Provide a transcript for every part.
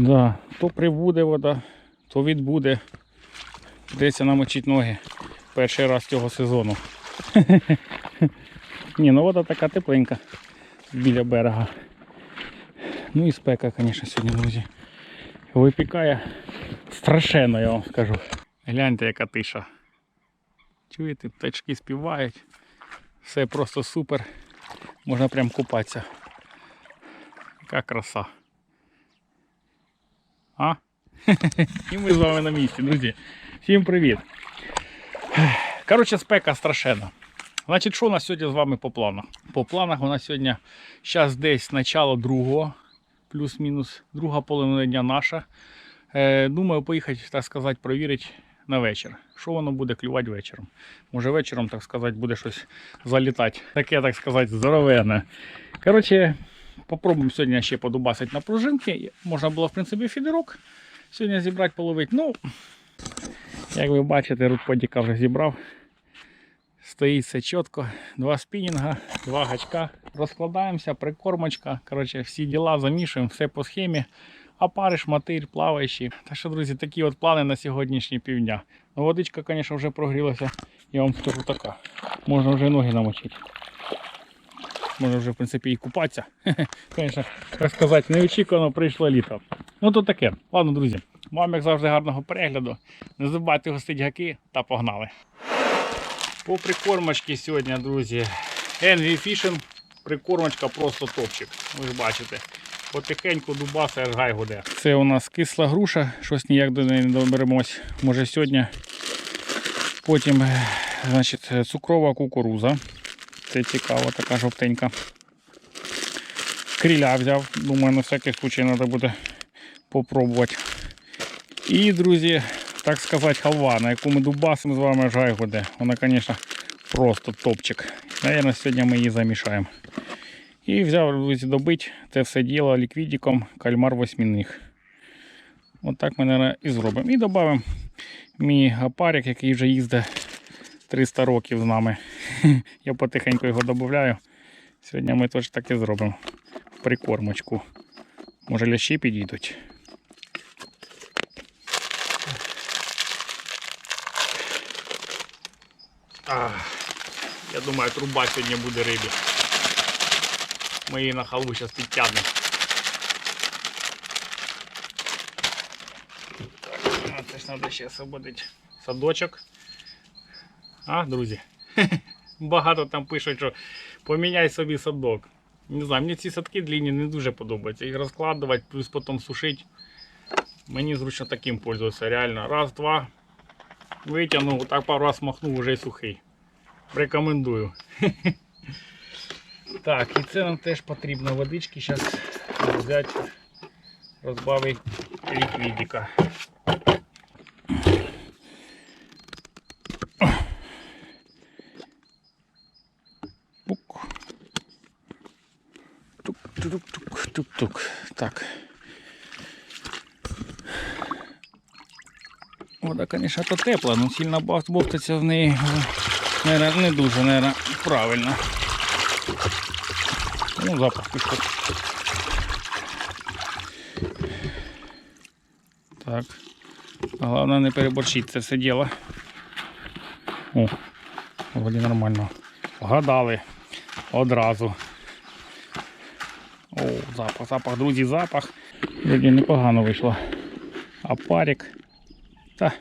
Да, то прибуде вода, то відбуде. Придеться намочити ноги перший раз цього сезону. Ні, ну вода така тепленька біля берега. Ну і спека, звісно, сьогодні, друзі. Випікає страшенно, я вам скажу. Гляньте, яка тиша. Чуєте, птачки співають. Все просто супер. Можна прям купатися. Яка краса. А? І ми з вами на місці, друзі. Всім привіт. Коротше, спека страшенна. Значить, що у нас сьогодні з вами по планах? По планах у нас сьогодні зараз десь начало другого, плюс-мінус, друга половина дня наша. Е, думаю, поїхати, так сказати, провірити на вечір. Що воно буде клювати вечором? Може вечором, так сказати, буде щось залітати. Таке, так сказати, здоровенне. Коротше, попробуємо сьогодні ще подубасити на пружинки. Можна було, в принципі, фідерок сьогодні зібрати, половити. Ну, як ви бачите, рудподіка вже зібрав. Стоїть все чітко. Два спінінга, два гачка. Розкладаємося, прикормочка. Коротше, всі діла замішуємо, все по схемі. Опариш, мотиль, плаваючий. Так що, друзі, такі от плани на сьогоднішні півдня. Ну, водичка, звісно, вже прогрілася. Я вам скажу така. Можна вже ноги намочити. Можна вже, в принципі, і купатися. Звісно, так сказати, неочікувано прийшло літо. Ну то таке. Ладно, друзі. Вам, як завжди, гарного перегляду. Не забувайте гостити гаки та погнали. По прикормочці сьогодні, друзі. Envy Fishing. Прикормочка просто топчик. Ви ж бачите. Потихеньку дубаса аж гай гуде. Це у нас кисла груша, щось ніяк до неї не доберемось. Може сьогодні. Потім, е, значить, цукрова кукуруза. Це цікаво, така жовтенька. Кріля взяв. Думаю, на всякий случай треба буде попробувати. І, друзі, так сказати, халва, на яку ми дубасимо з вами аж гай. Вона, звісно, просто топчик. Наверное, сьогодні ми її замішаємо. І взяв друзі, добити це все діло ліквідиком кальмар восьмінних. От так ми, мабуть, і зробимо. І додамо мій апарик, який вже їздить 300 років з нами. Я потихеньку його додаю. Сьогодні ми теж так і зробимо. В прикормочку. Може лящі підійдуть. А, я думаю, труба сьогодні буде рибі. Ми її на халву зараз підтягнемо. Треба ще освободити садочок. А, друзі? Багато там пишуть, що поміняй собі садок. Не знаю, мені ці садки длинні не дуже подобаються. Їх розкладувати, плюс потім сушити. Мені зручно таким пользуватися. Реально. Раз, два. Витягнув, так пару раз махнув, вже й сухий. Рекомендую. Так, і це нам теж потрібно водички. Зараз взяти, розбавити ліквідика. Так. Вода, звісно, то тепла, але сильно бовтаться в неї наверное, не дуже наверное, правильно. Ну, запах пішов. Так. Головне не переборщити це все діло. О, вроді нормально. Вгадали одразу. О, запах, запах, друзі, запах. Вроді непогано вийшло. А парик. Та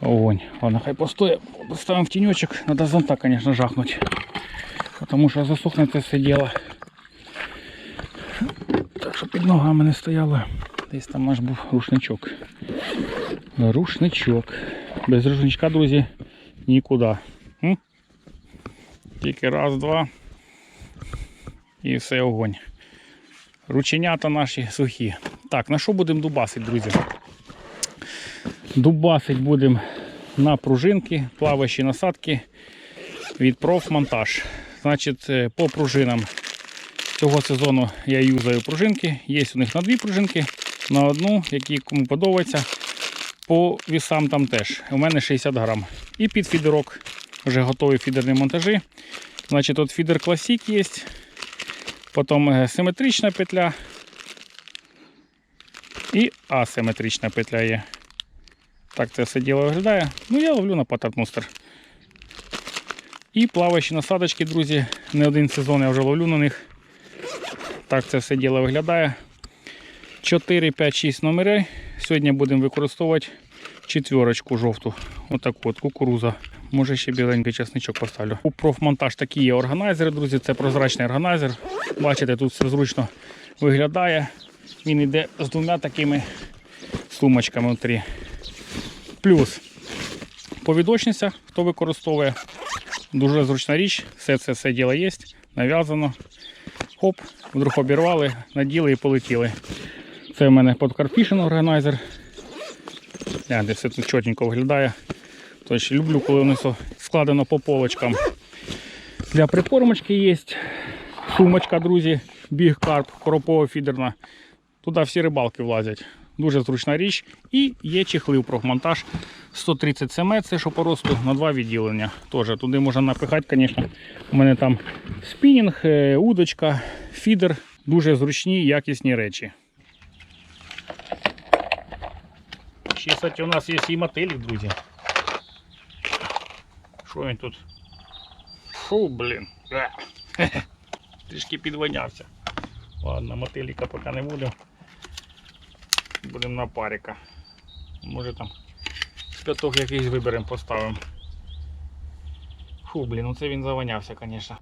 огонь. Ладно, хай постоє. Поставимо в тіньочок. Надо зонта, конечно, жахнуть. Потому що засохне це все діло. Так що під ногами не стояло. Десь там аж був рушничок. Рушничок. Без рушничка, друзі, нікуди. М? Тільки раз, два. І все огонь. Рученята наші сухі. Так, на що будемо дубасити, друзі? Дубасить будемо на пружинки, плаваючі насадки від профмонтаж. Значить, е, по пружинам цього сезону я юзаю пружинки. Є у них на дві пружинки, на одну, які кому подобається. По вісам там теж. У мене 60 грам. І під фідерок вже готові фідерні монтажі. Значить, тут фідер Classic є. Потім е, симетрична петля. І асиметрична петля є. Так це все діло виглядає. Ну, я ловлю на пататмустер. І плаваючі насадочки, друзі, не один сезон я вже ловлю на них. Так це все діло виглядає. 4, 5, 6 номерей. Сьогодні будемо використовувати четверочку жовту. Отаку от кукуруза. Може ще біленький чесничок поставлю. У профмонтаж такі є органайзери, друзі. Це прозрачний органайзер. Бачите, тут все зручно виглядає. Він йде з двома такими сумочками внутрі. Плюс повідочниця, хто використовує. Дуже зручна річ. Все це все діло є, нав'язано. Хоп, вдруг обірвали, наділи і полетіли. Це в мене подкарпішен органайзер. Гляньте, все тут чотенько виглядає. Тож люблю, коли воно все складено по полочкам. Для прикормочки є сумочка, друзі, біг карп, коропова фідерна. Туди всі рибалки влазять. Дуже зручна річ. І є чехли в профмонтаж 130 см, це що по на два відділення. Тоже туди можна напихати, звісно. У мене там спінінг, е, удочка, фідер. Дуже зручні, якісні речі. Ще, кстати, у нас є і мотилік, друзі. Що тут? Фу, блін. Е. Трішки підвинявся. Ладно, мотиліка поки не буду. Будемо на паріка. Може там з п'яток якийсь виберемо, поставимо. Фу, блін, ну це він завонявся, звісно.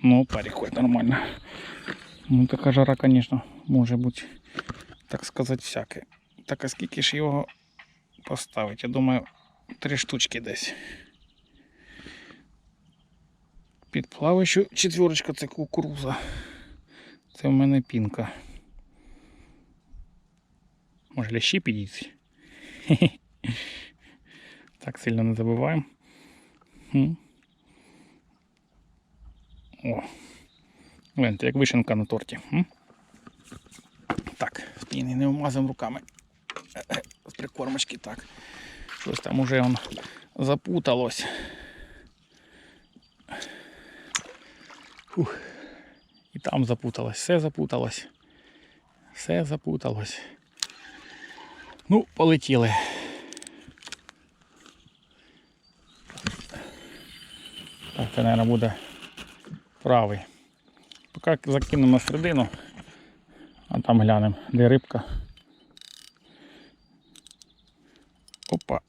Ну, парик хоть нормально. Ну така жара, звісно, може бути, так сказати, всяке. Так а скільки ж його поставити? Я думаю, три штучки десь. Під плаваючу четверочка це кукуруза. Це в мене пінка. Може лящі підійти? Так сильно не забуваємо. О. Гляньте, як вишенка на торті. Так, спіни не вмазуємо руками. З прикормочки так. Щось там уже он запуталось. Фух. І там запуталось, все запуталось. Все запуталось. Ну, полетіли. Так, це, мабуть, буде правий. Поки закинемо на середину, а там глянемо, де рибка. Опа.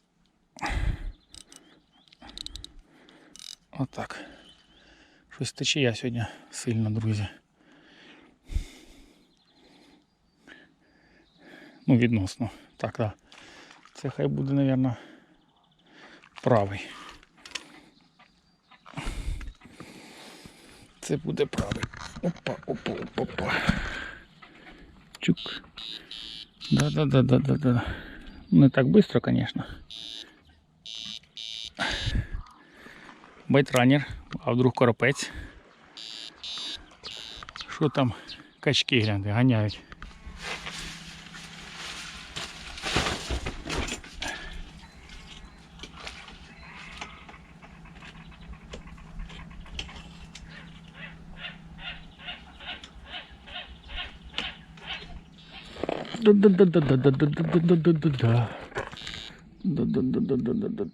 Отак. Щось течія сьогодні сильно, друзі. Ну, відносно. Так, так. Це хай буде, мабуть, правий. Це буде правий. Опа, опа, опа, опа. Чук. Да-да-да-да-да-да. Не так швидко, звісно. байтранер, а вдруг коропець. Що там качки гляньте, ганяють.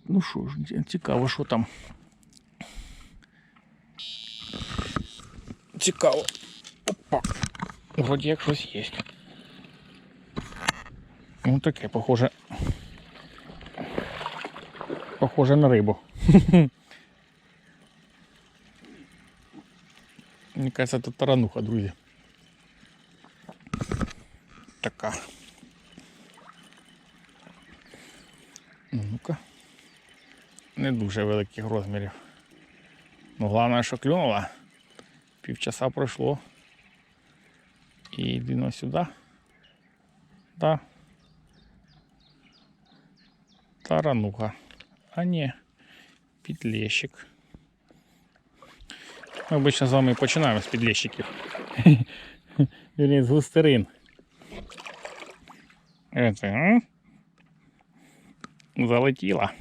Ну що ж, цікаво, що там. Цікаво. Опа. Вроді як щось є. Ну таке, похоже. Похоже на рибу. Мені кажется, тут тарануха, друзі. Така. Ну, Ну-ка. Не дуже великих розмірів. Ну, головне, що клюнула. Півчаса пройшло. І йдемо сюди. Да. Тарануха. А ні, підлещик. Ми обично з вами починаємо з підлещиків. Вірні, з густерин. Это, а? Залетіла.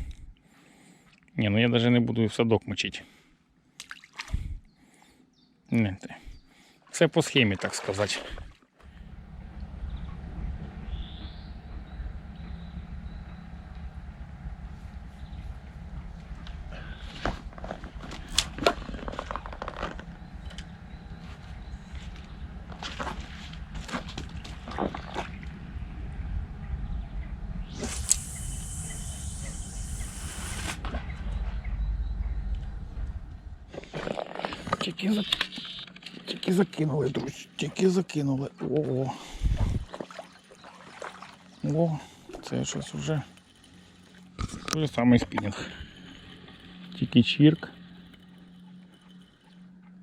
Ні, ну я навіть не буду в садок мочити. Ні, Все по схемі, так сказати. Тільки тільки закинули, друзі. Тільки закинули. О. О, це щось вже. Той самий спінінг. Тільки чірк.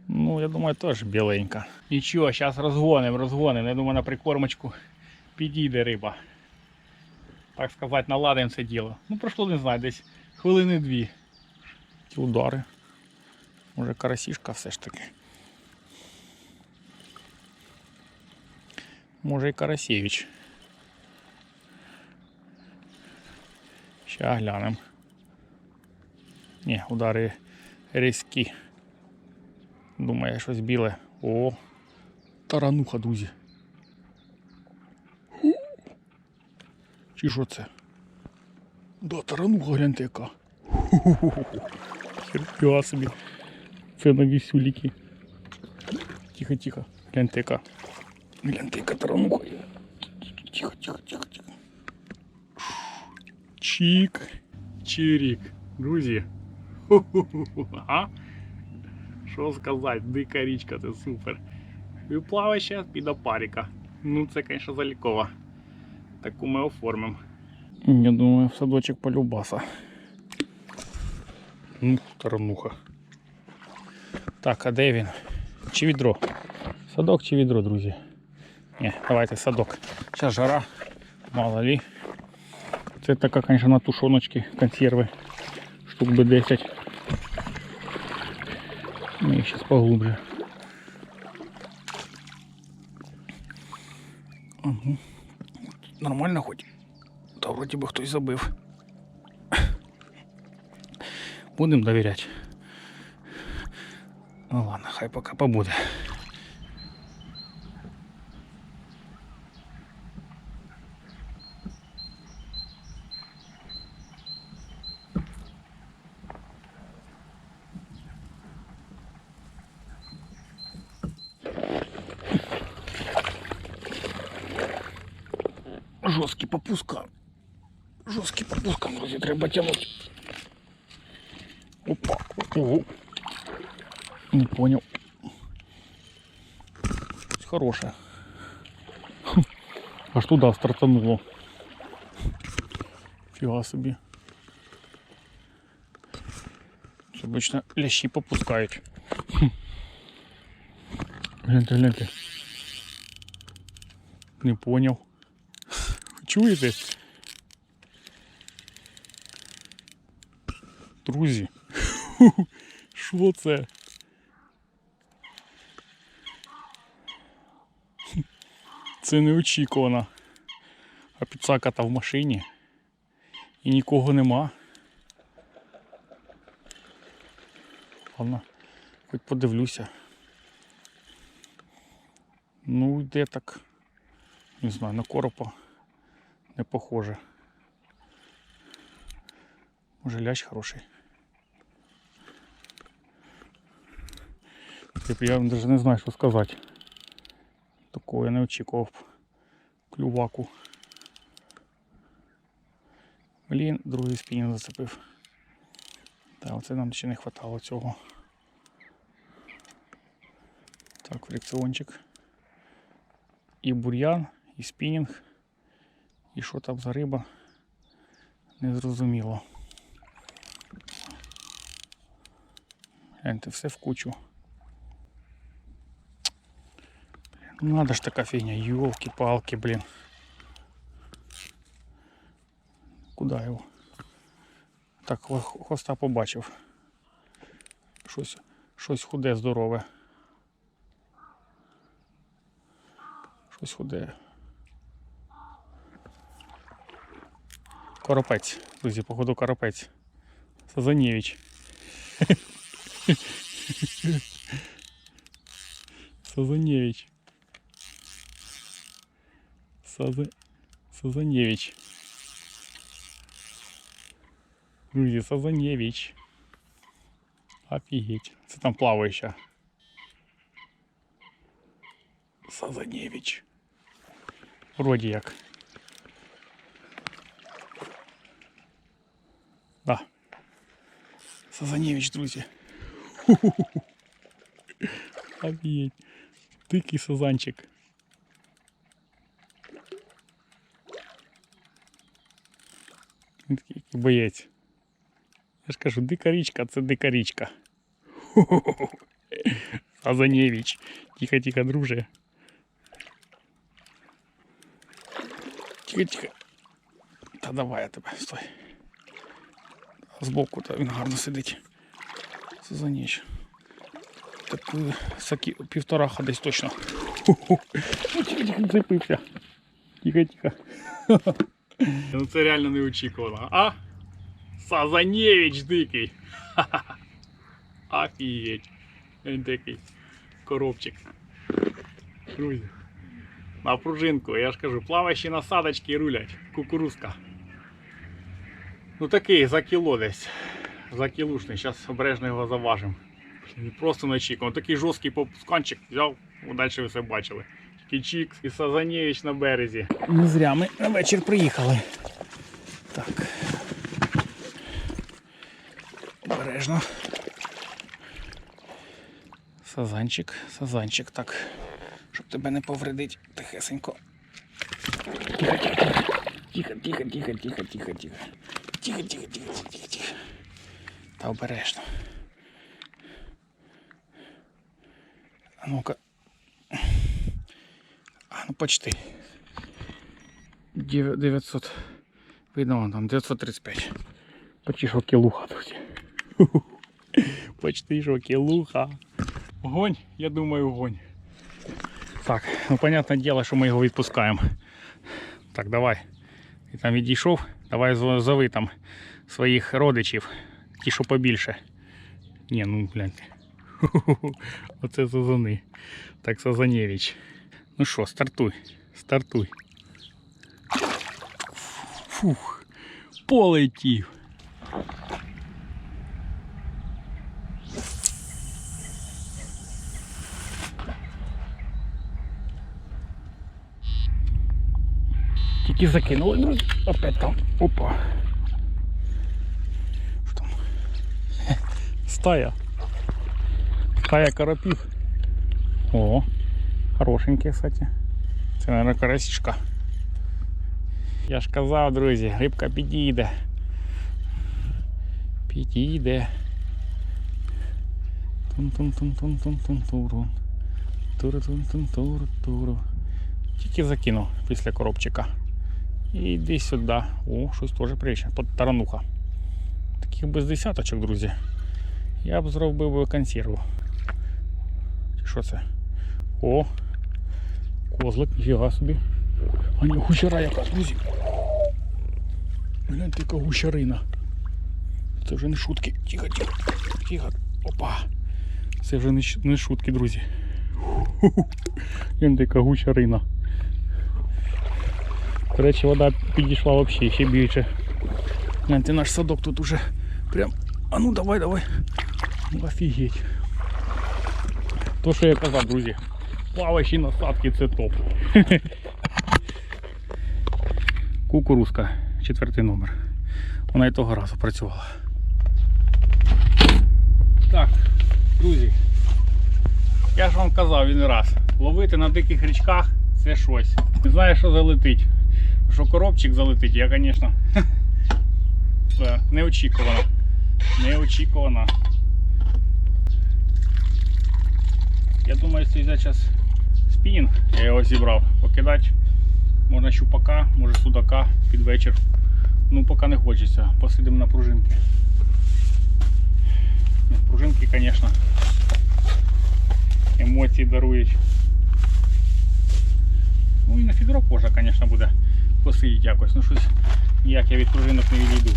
Ну, я думаю, теж біленька. Нічого, зараз розгонимо, розгонимо. Я думаю, на прикормочку підійде риба. Так сказати, наладимо це діло. Ну, пройшло, не знаю, десь хвилини дві. Ті удари. Може карасішка все ж таки. Може і Карасєвич. Ще глянемо. Ні, удари різкі. Думає, щось біле. О, тарануха, друзі. Чи що це? Да, тарануха, гляньте яка. Херпіга собі. Це на вісюліки. Тихо, тихо. Гляньте яка. Гляньте яка тарануха. є. Тихо, тихо, тихо, тихо. Чик. Чирік. Друзі. Ху-ху-ху. Ага. Що сказати, дика річка, це супер. І плаває ще під опаріка. Ну це, звісно, залікова. Таку ми оформимо. Я думаю, в садочок полюбаса. Ну, тарануха. Так, а де він? Чи відро? Садок чи відро, друзі? Ні, давайте садок. Зараз жара, мало лі. Це така, звісно, на тушоночки, консерви. Штук би 10. Ну, їх зараз поглубже. Угу. Нормально хоч? Та вроді би хтось забив. Будемо довіряти. Ну ладно, хай поки побуде. треба тягнути. Опа. Ого. Не понял. Хорошая. Хм. Аж туда стартануло. Фіга собі. Це Обично лящі попускають. Хм. Гляньте, гляньте. Не понял. Чуєте? Друзі. Що це? Це неочікувано. А підсака та в машині. І нікого нема. Ладно, хоч подивлюся. Ну, йде так. Не знаю, на коропа не похоже. Може лящ хороший. Типу, я навіть не знаю, що сказати. Такого я не очікував клюваку. Блін, другий спінінг зацепив. Так, оце нам ще не вистачало цього. Так, фрикціончик. І бур'ян, і спінінг. І що там за риба? Незрозуміло. Гляньте, все в кучу. Ну надо ж така фігня, йолки-палки, блін. Куда його? Так, хво- хвоста побачив. Щось, щось худе, здорове. Щось худе. Коропець, друзі, походу коропець. Сазанєвич. Сазанєвич. Саза... Сазанєвич. Друзі, Сазанєвич. Офігеть. Це там плаваюча. Сазанєвич. Вроді як. Да. Сазанєвич, друзі. Офігеть. Дикий сазанчик. Він такий який боєць. Я ж кажу, дика річка це дика річка. Сазанєвич. Тихо, тихо, друже. Тихо, тихо. Та давай я тебе, стой. Збоку та він гарно сидить. Сазаніч. Так е, сакі, півтораха десь точно. Ну, Тихо, тихо, зацепився. Тихо, тихо. Ну це реально неочікувано. А? Сазанєвич дикий. Офігеть. Він такий коробчик. Друзі. На пружинку, я ж кажу, плаваючі насадочки рулять. Кукурузка. Ну такий за кіло десь. За кілушний. Зараз обережно його заважимо. Просто неочікувано. Такий жорсткий попусканчик взяв, далі ви все бачили. Такий і Сазанєвич на березі. Не зря ми на вечір приїхали. Так. Обережно. Сазанчик, сазанчик, так. Щоб тебе не повредить тихесенько. Тихо, тихо, тихо, тихо, тихо, тихо, тихо. Тихо, тихо, тихо, тихо, тихо, тихо. Та обережно. А ну-ка. Ну почти. 900. Видно, вон там 935. Почти що кілуха, друзі. Почти що кілуха. Огонь, я думаю, огонь. Так, ну понятне діло, що ми його відпускаємо. Так, давай. Ти там відійшов, давай зо- зови там своїх родичів. Ті, що побільше. Ні, ну гляньте. Оце Сазани. Так, Сазанєвич. Ну що, стартуй. Стартуй. Фух. Полетів. Тільки закинули, друзі. Опять там. Опа. Що там? Стая. Стая карапів. О, хорошенький, кстати. Це, мабуть, карасічка. Я ж казав, друзі, рибка підійде. Підійде. Тун-тун-тун-тун-тун-тун-туру. Туру-тун-тун-туру-туру. Тільки закинув після коробчика. І йди сюди. О, щось теж прилічне. Под тарануха. Таких без десяточок, друзі. Я б зробив би консерву. Чи що це? О! Козлик, ніфіга собі. А ні, гущара яка, друзі. Гляньте, яка гущарина. Це вже не шутки. Тихо, тихо, тихо. Опа. Це вже не, не шутки, друзі. Гляньте, яка гущарина. До речі, вода підійшла взагалі ще більше. Гляньте, наш садок тут уже прям. А ну давай, давай. Офігеть. То, що я казав, друзі. Плаваючі насадки це топ. Кукурузка, четвертий номер. Вона і того разу працювала. Так, друзі. Я ж вам казав він раз. Ловити на диких річках це щось. Не знаю, що залетить. Що коробчик залетить, я, звісно. Неочікувано. Неочікувано. Я думаю, якщо взяти зараз спінінг, я його зібрав, покидати. Можна щупака, може судака під вечір. Ну поки не хочеться. Посидимо на пружинки. Пружинки, звісно, емоції дарують. Ну і на фідрок можна, звісно, буде посидіти якось. Ну щось ніяк я від пружинок не відійду.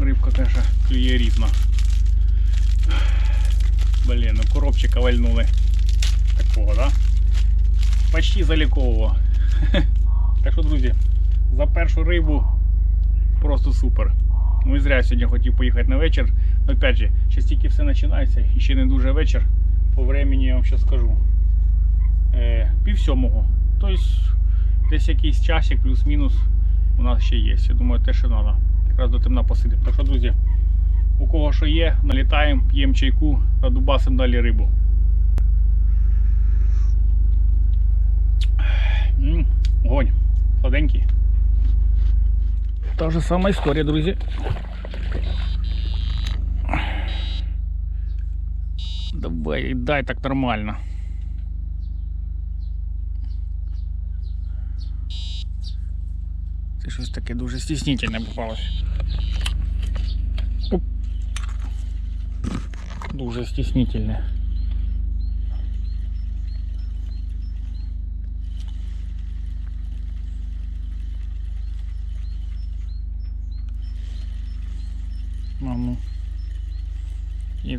Рибка, звісно, клює різно. Блін, ну коробчика вальнули. Такого, да? Почти залікового. Так що, друзі, за першу рибу просто супер. Ну і зря сьогодні хотів поїхати на вечір. Но опять же, ще тільки все починається і ще не дуже вечір. По времени я вам ще скажу. Е, пів сьомого. Тобто десь якийсь часик плюс-мінус у нас ще є. Я думаю, те, що треба. Якраз до темна посидити. Так що, друзі, У кого що є, налітаємо, п'ємо чайку та дубасимо далі рибу. Та ж сама історія, друзі. Давай, дай так нормально. Це щось таке дуже стіснительне попалось. Оп. Дуже стіснительне.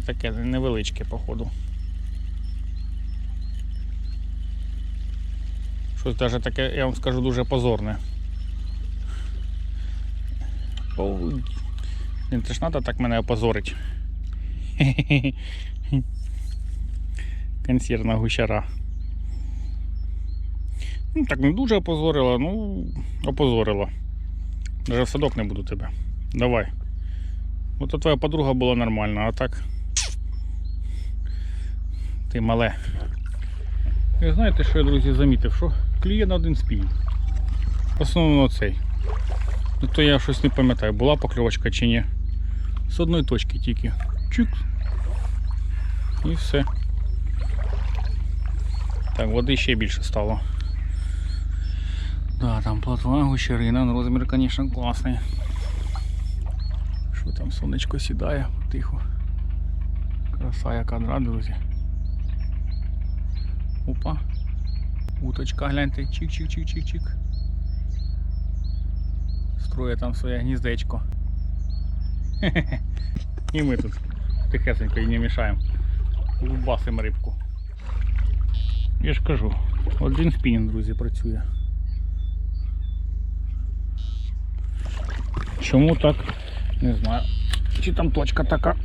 Таке невеличке, походу. Щось навіть таке, я вам скажу, дуже позорне. Блін, це ж треба так мене опозорить. Консервна гущара. Ну, так не дуже опозорила, ну, опозорила. Даже в садок не буду тебе. Давай. Ото твоя подруга була нормальна, а так. Ти мале. І знаєте, що я, друзі, замітив, що клює на один спінь. В основному цей. Ну то я щось не пам'ятаю, була покльовочка чи ні. З одної точки тільки. Чик. І все. Так, води ще більше стало. Да, там плотва, гущерина, ну розмір, звісно, класний. Що там сонечко сідає, тихо. Краса яка, да, друзі. Опа. Уточка, гляньте, чик-чик-чик-чик-чик. Строє там своє гніздечко. І ми тут тихесенько і не мішаємо. Лубасимо рибку. Я ж кажу, один спінінг, друзі, працює. Чому так? Не знаю. Чи там точка така.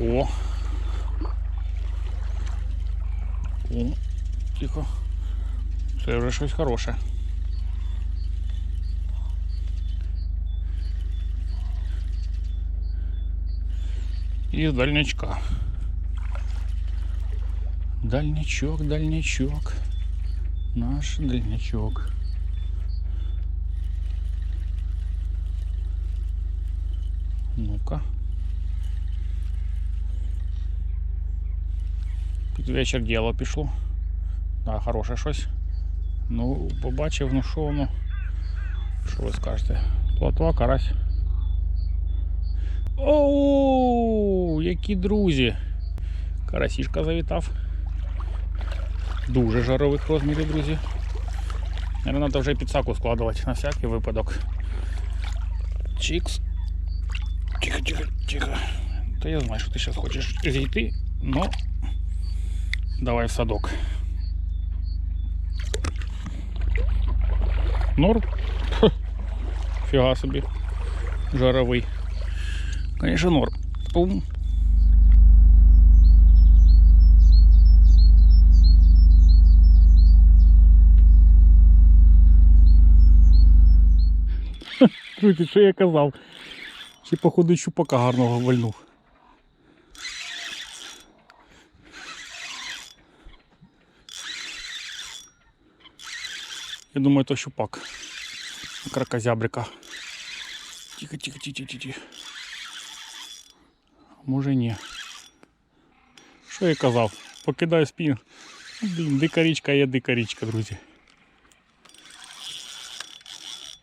О. О, тихо. Це вже щось хороше. І дальнячка. Дальнячок, дальнячок. Наш дальнячок. Ну-ка. Під вечір діло пішло. Да, хороше щось. Ну, побачив, ну що воно. Що ви скажете? Плотва, карась. Оу, які друзі! Карасішка завітав. Дуже жарових розмірів, друзі. Наверно, треба вже підсаку складувати на всякий випадок. Чікс. Тихо, тихо, тихо. Та я знаю, що ти зараз хочеш зійти, но давай в садок. Норм? Фіга собі. Жаровий. Конечно, норм. Пум. Друзі, що я казав? Чи походу щупака гарного вальнув. Я думаю, то щупак. Кракозябрика. Тихо, тихо, тихо, тихо, тихо. Може ні. Що я казав? Покидаю спін. Блін, дика річка є дика річка, друзі.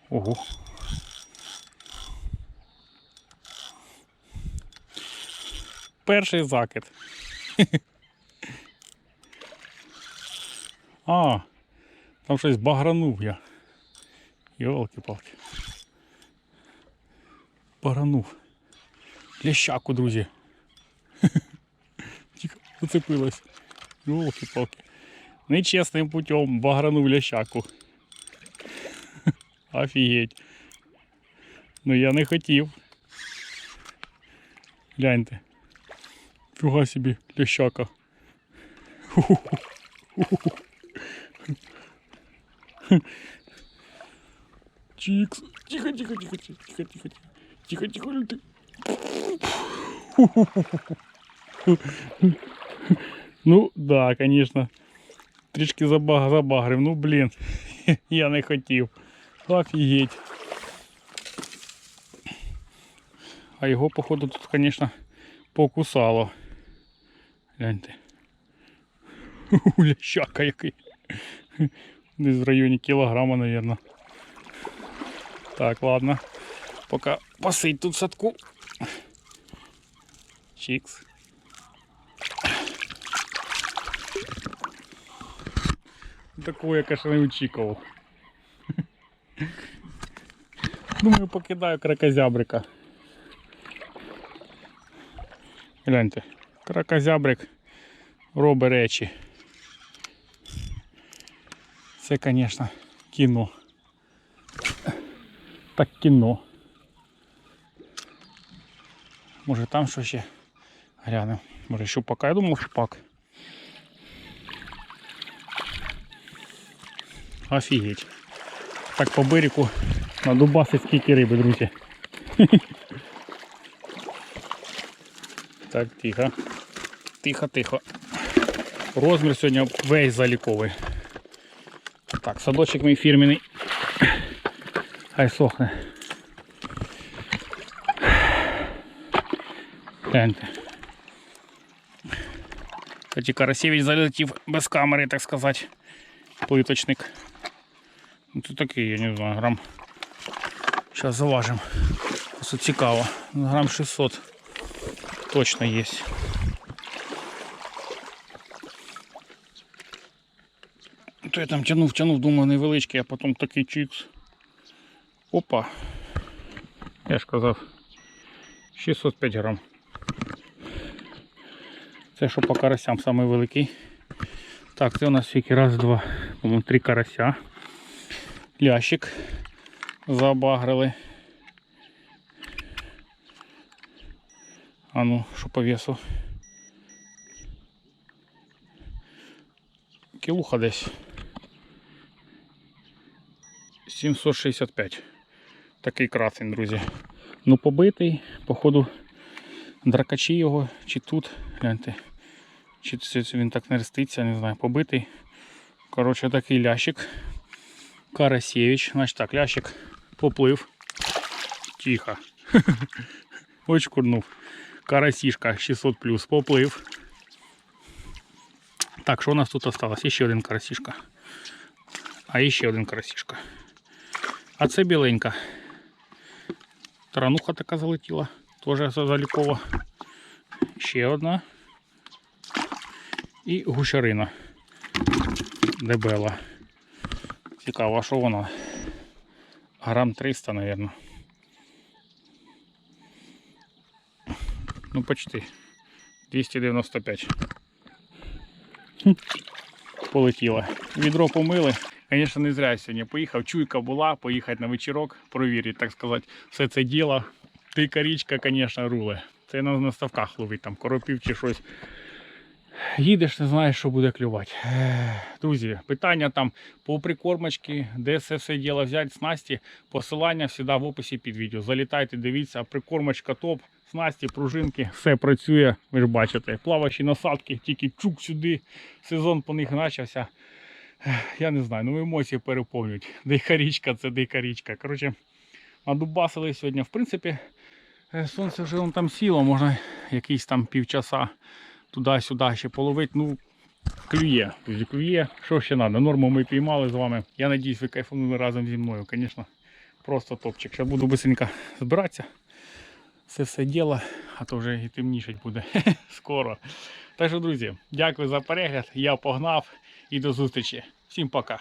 Ого. Перший закид. А, там щось багранув я. Йолки-палки. Багранув. Лящаку, друзі. Тихо, зацепилась. Йолки-палки. Нечесним путем багранув лящаку. Офігеть. Ну я не хотів. Гляньте. Фіга собі лящака. Чикс. Тихо, тихо, тихо, тихо, тихо, тихо. Тихо, тихо, тихо. Ну, да, конечно. Трішки забаг, забагрив. Ну, блін, я не хотів. Офігеть. А його, походу, тут, звісно, покусало. Гляньте. Лящака який. Десь в районі кілограма, мабуть. Так, ладно. Поки посидь тут садку. Чікс. Такого я, конечно, не очікував. Думаю, покидаю кракозябрика. Гляньте, кракозябрик робить речі. Це, звісно, кіно. Так кіно. Може там що ще глянемо. Може щупака. Я думав щупак. Офігеть. Так по берегу надубасить скільки риби, друзі. Так, тихо. Тихо, тихо. Розмір сьогодні весь заліковий. Так, садочок мій фірменний. Хай сохне. Гляньте. Тоді Карасєвич залетів без камери, так сказати. Плиточник. Ну, Це такий, я не знаю, грам. Зараз заважимо. Просто цікаво. Грам 600 точно є. То я там тянув, тянув, думаю, невеличкий, а потім такий чикс. Опа. Я ж казав. 605 грам. Це що по карасям самий великий. Так, це у нас тільки раз, два, по-моєму, три карася. Лящик забагрили. А ну, що по весу? Кілуха десь. 765. Такий красень, друзі. Ну побитий, походу, дракачі його, чи тут, гляньте. Чи він так не реститься, не знаю, побитий. Коротше, такий лящик. Карасєвич. Значить так, лящик поплив. Тихо. Ось курнув. Карасішка 600 плюс поплив. Так, що у нас тут осталось? Ще один карасішка. А ще один карасішка. А це біленька. Тарануха така залетіла. Теж залікова. Ще одна. І гущарина. Дебела. Цікаво, що вона? Грам 300, мабуть. Ну, почти. 295. Хм. Полетіла. Відро помили. Звісно, не зря сьогодні поїхав. Чуйка була, поїхати на вечірок, провірити, так сказати, все це діло. Тика річка, звісно, руле. Це на, ставках ловить, там коропів чи щось. Їдеш, не знаєш, що буде клювати. Друзі, питання там по прикормочці, де це все діло взяти, снасті, посилання завжди в описі під відео. Залітайте, дивіться, прикормочка топ, снасті, пружинки, все працює, ви ж бачите. Плавачі насадки, тільки чук сюди, сезон по них почався. Я не знаю, ну емоції переповнюють. Дика річка це дика річка. Коротше, надубасили сьогодні. В принципі, е, сонце вже там сіло, можна якісь там півчаса туди-сюди ще половити. Ну, клює, друзі, клює. Що ще треба? Норму ми піймали з вами. Я надіюсь, ви кайфанули разом зі мною. Звісно, просто топчик. Зараз буду быстренько збиратися. Це все діло, а то вже і темнішать буде скоро. Так що, друзі, дякую за перегляд. Я погнав і до зустрічі. Всім пока.